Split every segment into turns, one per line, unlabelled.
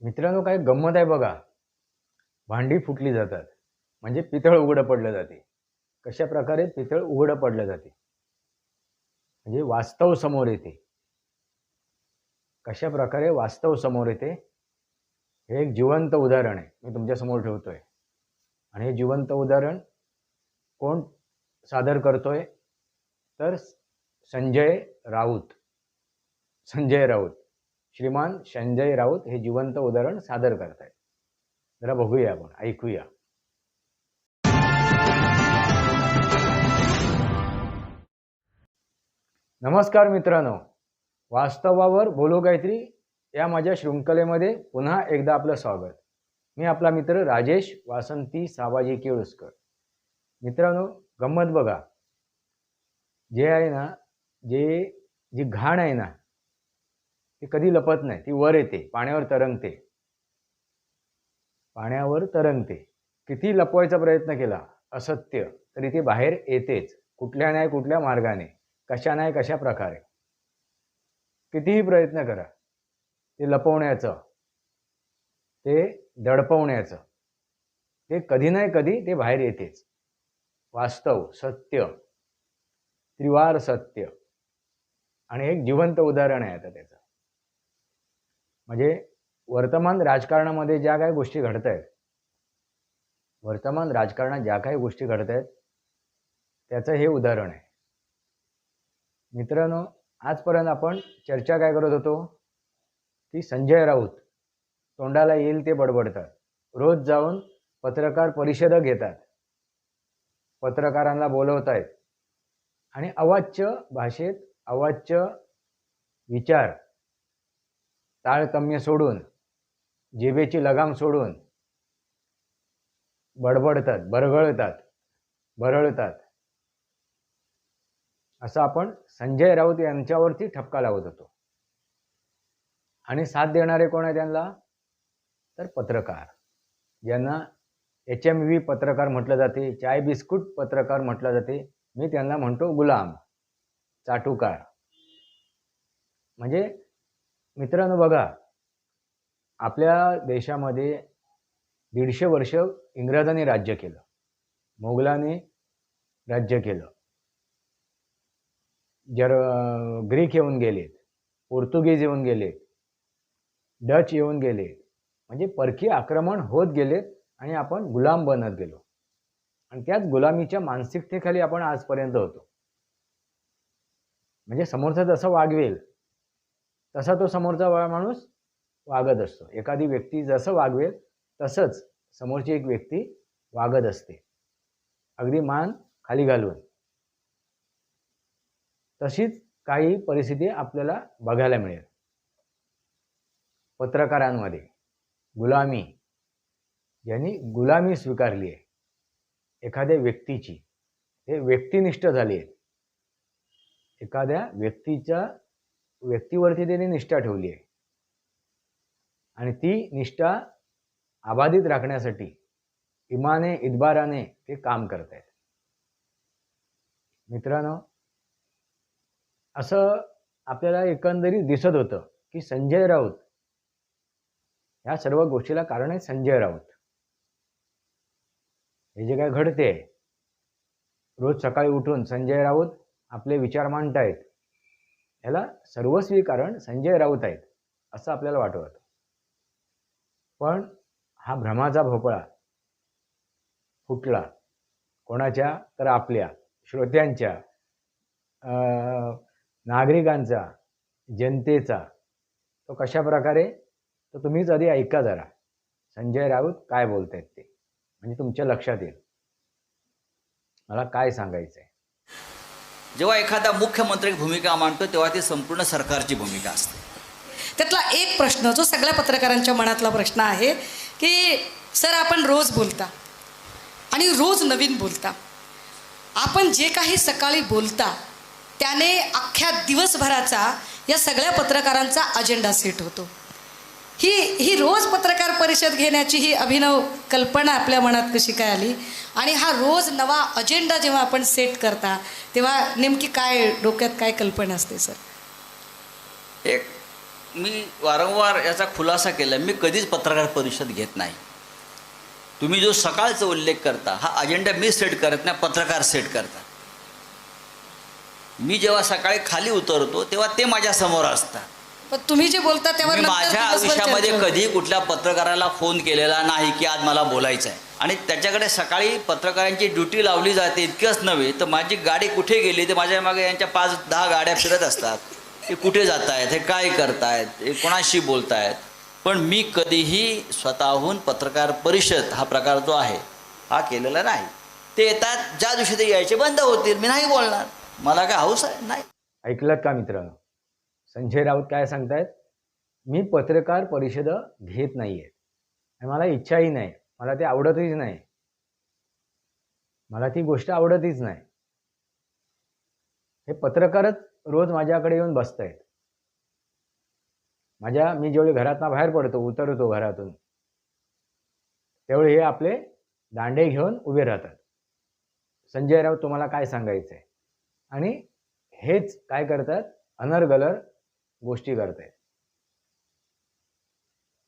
मित्रांनो काय गंमत आहे बघा. भांडी फुटली जातात. म्हणजे पितळ उघडं पडलं जाते. कशा प्रकारे पितळ उघडं पडलं जाते? म्हणजे वास्तव समोर येते. कशा प्रकारे वास्तव समोर येते? हे एक जिवंत उदाहरण आहे. मी तुमच्यासमोर ठेवतोय. आणि हे जिवंत उदाहरण कोण सादर करतोय? तर संजय राऊत. संजय राऊत. श्रीमान संजय राऊत हे जिवंत उदाहरण सादर करतायत. जरा बघूया आपण ऐकूया. नमस्कार मित्रांनो. वास्तवावर बोलो काहीतरी या माझ्या शृंखलेमध्ये पुन्हा एकदा आपलं स्वागत. मी आपला मित्र राजेश वासंती साबाजी केळुसकर. मित्रांनो गंमत बघा. जे आहे ना जे जी घाण आहे ना ती कधी लपत नाही. ती वर येते पाण्यावर तरंगते. पाण्यावर तरंगते. किती लपवायचा प्रयत्न केला? असत्य. तरी ती बाहेर येतेच. कुठल्या नाही कुठल्या मार्गाने. कशा नाही कशा प्रकारे. कितीही प्रयत्न करा. ते लपवण्याचं. ते दडपवण्याचं. ते कधी नाही कधी ते बाहेर येतेच. वास्तव सत्य. त्रिवार सत्य. आणि एक जिवंत उदाहरण आहे आता त्याचं. म्हणजे वर्तमान राजकारणामध्ये ज्या काही गोष्टी घडत आहेत वर्तमान राजकारणात ज्या काही गोष्टी घडत आहेत त्याचं हे उदाहरण आहे. मित्रांनो आजपर्यंत आपण चर्चा काय करत होतो? की संजय राऊत तोंडाला येईल ते बडबडतात. रोज जाऊन पत्रकार परिषद घेतात. पत्रकारांना बोलवत आहेत आणि अवाच्य भाषेत अवाच्य विचार ताळतम्य सोडून जेबेची लगाम सोडून बडबडतात बरगळतात बरळतात. असं आपण संजय राऊत यांच्यावरती ठपका लावत होतो. आणि साथ देणारे कोण आहे त्यांना तर पत्रकार. ज्यांना एच एम व्ही पत्रकार म्हटलं जाते चाय बिस्कुट पत्रकार म्हटलं जाते. मी त्यांना म्हणतो गुलाम चाटुकार. म्हणजे मित्रांनो बघा आपल्या देशामध्ये दीडशे वर्ष इंग्रजांनी राज्य केलं मोगलांनी राज्य केलं. जर ग्रीक येऊन गेलेत पोर्तुगीज येऊन गेलेत डच येऊन गेले म्हणजे परकीय आक्रमण होत गेलेत आणि आपण गुलाम बनत गेलो. आणि त्याच गुलामीच्या मानसिकतेखाली आपण आजपर्यंत होतो. म्हणजे समोरचा जसं वागवेल तसा तो समोरचा माणूस वागत असतो. एखादी व्यक्ती जसं वागवेल तसंच समोरची एक व्यक्ती वागत असते. अगदी मान खाली घालून. तशीच काही परिस्थिती आपल्याला बघायला मिळेल. पत्रकारांमध्ये गुलामी. यांनी गुलामी स्वीकारली आहे. एखाद्या व्यक्तीची. हे व्यक्तिनिष्ठ झाली आहे. एखाद्या व्यक्तीच्या व्यक्तीवरती त्यांनी निष्ठा ठेवली आहे. आणि ती निष्ठा अबाधित राखण्यासाठी इमाने इदबाराने ते काम करत आहेत. मित्रांनो असं आपल्याला एकंदरीत दिसत होतं की संजय राऊत ह्या सर्व गोष्टीला कारण आहे संजय राऊत. हे जे काय घडते रोज सकाळी उठून संजय राऊत आपले विचार मांडतायत ह्याला सर्वस्वी कारण संजय राऊत आहेत असं आपल्याला वाटत होतं पण हा भ्रमाचा भोपळा फुटला. कोणाच्या? तर आपल्या श्रोत्यांच्या नागरिकांचा जनतेचा. तो कशा प्रकारे तर तुम्हीच आधी ऐका जरा. संजय राऊत काय बोलतायत ते? म्हणजे तुमच्या लक्षात येईल. मला काय सांगायचं आहे
जेव्हा एखादा मुख्यमंत्री भूमिका मांडतो तेव्हा ती संपूर्ण सरकारची भूमिका असते.
त्यातला एक प्रश्न जो सगळ्या पत्रकारांच्या मनातला प्रश्न आहे की सर आपण रोज बोलता आणि रोज नवीन बोलता. आपण जे काही सकाळी बोलता त्याने अख्ख्या दिवसभराचा या सगळ्या पत्रकारांचा अजेंडा सेट होतो. ही ही रोज पत्रकार परिषद घेण्याची ही अभिनव कल्पना आपल्या मनात कशी काय आली? आणि हा रोज नवा अजेंडा जेव्हा आपण सेट करता तेव्हा नेमकी काय डोक्यात काय कल्पना असते सर
एक मी वारंवार याचा खुलासा केला मी कधीच पत्रकार परिषद घेत नाही. तुम्ही जो सकाळचा उल्लेख करता हा अजेंडा मी सेट करत नाही पत्रकार सेट करतात. मी जेव्हा सकाळी खाली उतरतो तेव्हा ते माझ्यासमोर असतात.
पण तुम्ही जे बोलता त्यावर
मी
नंतर
माझ्या
दिवसभर
आयुष्यामध्ये
होते.
कधी कुठल्या पत्रकाराला फोन केलेला नाही की आज मला बोलायचं आहे आणि त्याच्याकडे सकाळी पत्रकारांची ड्युटी लावली जाते इतकंच नव्हे तर माझी गाडी कुठे गेली ते माझ्या मागे यांच्या पाच दहा गाड्या फिरत असतात. ते कुठे जात आहेत हे काय करतायत हे कोणाशी बोलतायत? पण मी कधीही स्वतःहून पत्रकार परिषद हा प्रकार जो आहे हा केलेला नाही. ते येतात ज्या दिवशी ते यायचे बंद होतील मी नाही बोलणार. मला काय हौस आहे? नाही.
ऐकलात का मित्रांनो? संजय राऊत काय सांगतायत? मी पत्रकार परिषद घेत नाही आहेत आणि मला इच्छाही नाही. मला ते आवडतच नाही. मला ती गोष्ट आवडतच नाही. हे पत्रकारच रोज माझ्याकडे येऊन बसत आहेत माझ्या मी जेवढे घरातनं बाहेर पडतो उतरतो घरातून तेवढे हे आपले दांडे घेऊन उभे राहतात. संजय राऊत तुम्हाला काय सांगायचं आहे आणि हेच काय करतात? अनर्गलर गोष्टी करतायत.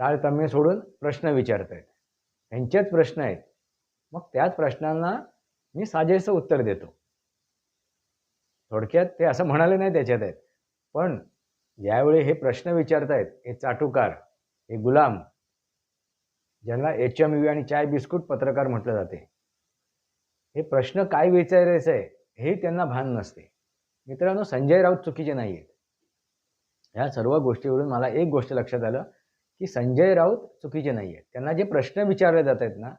ताळतम्य सोडून प्रश्न विचारतायत. ह्यांचेच प्रश्न आहेत. मग त्याच प्रश्नांना मी साजेसं उत्तर देतो. थोडक्यात ते असं म्हणाले नाही त्याच्यात आहेत. पण ज्यावेळी हे प्रश्न विचारतायत हे चाटुकार हे गुलाम ज्यांना एच एम यू आणि चाय बिस्कुट पत्रकार म्हटलं जाते. हे प्रश्न काय विचारायचं आहे हे त्यांना भान नसते. मित्रांनो संजय राऊत चुकीचे नाही आहेत ह्या सर्व गोष्टीवरून मला एक गोष्ट लक्षात आलं की संजय राऊत चुकीचे नाही आहेत त्यांना जे प्रश्न विचारले जात आहेत ना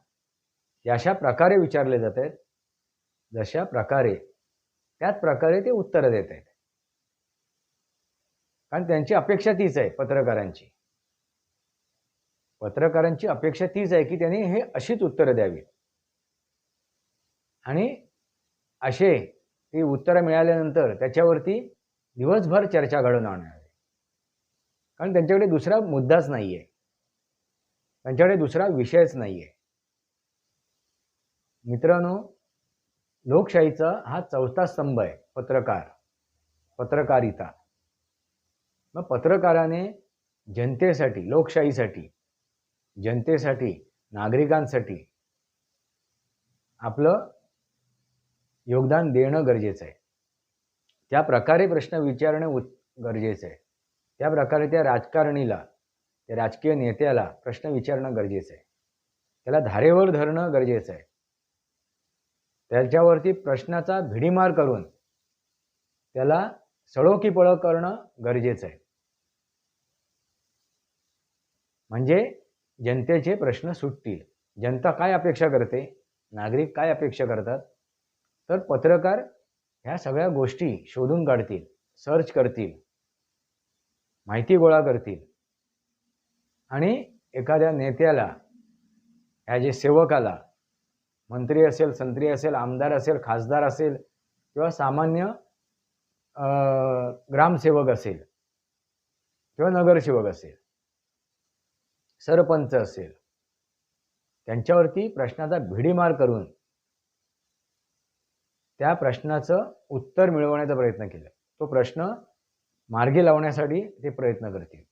ते अशा प्रकारे विचारले जात आहेत जशा प्रकारे त्याच प्रकारे ते उत्तरं देत आहेत. कारण त्यांची अपेक्षा तीच आहे पत्रकारांची. पत्रकारांची अपेक्षा तीच आहे की त्यांनी हे अशीच उत्तरं द्यावी आणि असे ती उत्तरं मिळाल्यानंतर त्याच्यावरती दिवसभर चर्चा घडवून आणावी कारण त्यांच्याकडे दुसरा मुद्दाच नाही आहे त्यांच्याकडे दुसरा विषयच नाही आहे मित्रांनो लोकशाहीचा हा चौथा स्तंभ आहे पत्रकार पत्रकारिता. मग पत्रकाराने जनतेसाठी लोकशाहीसाठी जनतेसाठी नागरिकांसाठी आपलं योगदान देणं गरजेचं आहे. त्या प्रकारे प्रश्न विचारणं गरजेचं आहे. त्या प्रकारे त्या राजकारणीला त्या राजकीय नेत्याला प्रश्न विचारणं गरजेचं आहे. त्याला धारेवर धरणं गरजेचं आहे. त्याच्यावरती प्रश्नाचा भिडीमार करून त्याला सळो की पळो करणं गरजेचं आहे. म्हणजे जनतेचे प्रश्न सुटतील. जनता काय अपेक्षा करते? नागरिक काय अपेक्षा करतात? तर पत्रकार ह्या सगळ्या गोष्टी शोधून काढतील सर्च करतील. माहिती गोळा करतील. आणि एखाद्या नेत्याला ह्या जे सेवकाला मंत्री असेल संत्री असेल आमदार असेल खासदार असेल किंवा सामान्य ग्रामसेवक असेल किंवा नगरसेवक असेल सरपंच असेल त्यांच्यावरती प्रश्नाचा भिडीमार करून त्या प्रश्नाचं उत्तर मिळवण्याचा प्रयत्न केला. तो प्रश्न मार्गी लावण्यासाठी ते प्रयत्न करतील.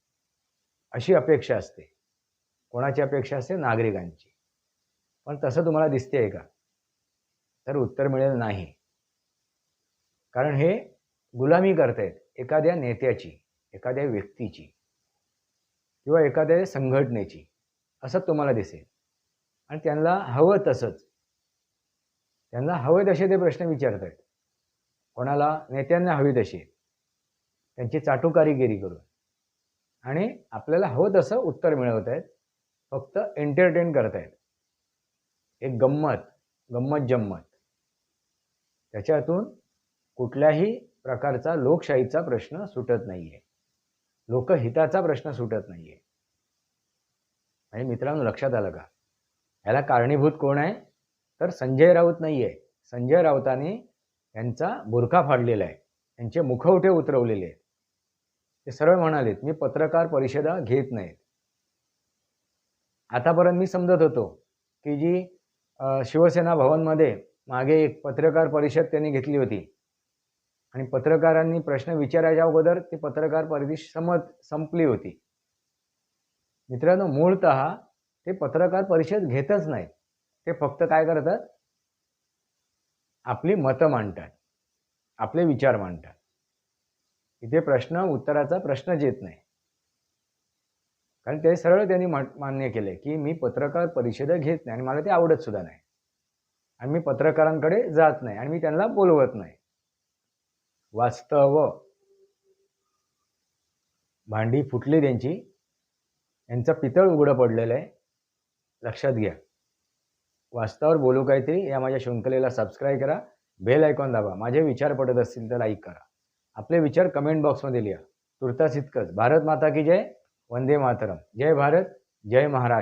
अशी अपेक्षा असते. कोणाची अपेक्षा असते? नागरिकांची. पण तसं तुम्हाला दिसते आहे का? तर उत्तर मिळेल नाही. कारण हे गुलामी करतायत एखाद्या नेत्याची एखाद्या व्यक्तीची किंवा एखाद्या संघटनेची. असं तुम्हाला दिसेल. आणि त्यांना हवं तसंच. त्यांना हवे तसे ते प्रश्न विचारत आहेत कोणाला? नेत्यांना हवी तशी. त्यांची चाटुकारीगिरी करून. आणि आपल्याला हवं तसं उत्तर मिळवत आहेत. फक्त एंटरटेन करतायत एक गंमत गंमत जम्मत. त्याच्यातून कुठल्याही प्रकारचा लोकशाहीचा प्रश्न सुटत नाही आहे लोकहिताचा प्रश्न सुटत नाही आहे आणि मित्रांनो लक्षात आलं का? याला कारणीभूत कोण आहे? तर संजय राऊत नाही आहे संजय राऊतांनी यांचा बुरखा फाडलेला आहे. त्यांचे मुखवटे उतरवलेले आहेत. ते सरळ म्हणालेत मी पत्रकार परिषदा घेत नाहीत. आतापर्यंत मी समजत होतो की जी शिवसेना भवनमध्ये मागे एक पत्रकार परिषद त्यांनी घेतली होती. आणि पत्रकारांनी प्रश्न विचारायच्या अगोदर ती पत्रकार परिषद समज संपली होती. मित्रांनो मूळत ते पत्रकार परिषद घेतच नाहीत. ते फक्त काय करतात? आपली मतं मांडतात. आपले विचार मांडतात. इथे प्रश्न उत्तराचा प्रश्नच येत नाही. कारण ते सरळ त्यांनी मान्य केले की मी पत्रकार परिषद घेत नाही आणि मला ते आवडत सुद्धा नाही. आणि मी पत्रकारांकडे जात नाही आणि मी त्यांना बोलवत नाही. वास्तव. भांडी फुटली त्यांची. यांचं पितळ उघडं पडलेलं आहे. लक्षात घ्या. वास्तवावर बोलू काहीतरी या माझ्या शृंखलेला सबस्क्राईब करा. बेल आयकॉन दाबा. माझे विचार पडत असतील तर लाईक करा. आपले विचार कमेंट बॉक्समध्ये लिहा. तुर्तास इतकंच. भारत माता की जय वंदे मातरम. जय भारत जय महाराष्ट्र.